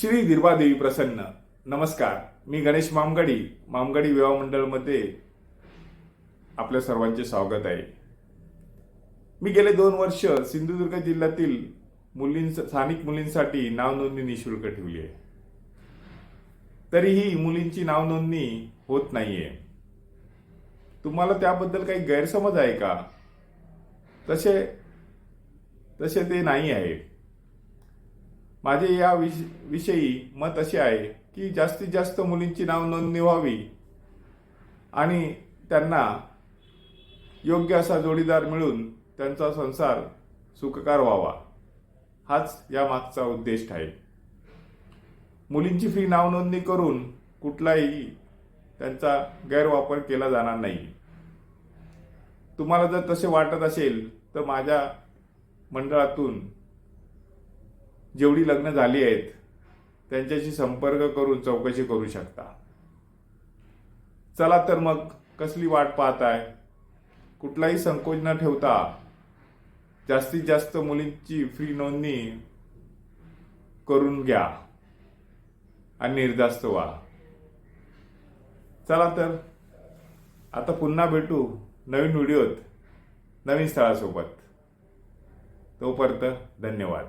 श्री दिर्वादेवी प्रसन्न. नमस्कार. मी गणेश मामगडी मामगडी विवाह मंडळमध्ये आपल्या सर्वांचे स्वागत आहे. मी गेले दोन वर्ष सिंधुदुर्ग जिल्ह्यातील मुलीं स्थानिक मुलींसाठी नावनोंदणी निशुल्क ठेवली आहे. तरीही मुलींची नावनोंदणी होत नाहीये. तुम्हाला त्याबद्दल काही गैरसमज आहे का? तसे तसे ते नाही आहे माझे या विष विषयी मत असे आहे की जास्तीत जास्त मुलींची नाव नोंदणी व्हावी आणि त्यांना योग्य असा जोडीदार मिळून त्यांचा संसार सुखकार व्हावा. हाच या मागचा उद्देश आहे. मुलींची फी नावनोंदणी करून कुठलाही त्यांचा गैरवापर केला जाणार नाही. तुम्हाला जर तसे वाटत असेल तर माझ्या मंडळातून जेवढी लग्न झाली आहेत त्यांच्याशी संपर्क करून चौकशी करू शकता. चला तर मग कसली वाट पाहताय? कुठलाही संकोच न ठेवता जास्तीत जास्त मुलींची फ्री नोंदणी करून घ्या आणि निर्धास्त व्हा. चला तर आता पुन्हा भेटू नवीन व्हिडिओत नवीन स्थळासोबत. तोपर्यंत धन्यवाद.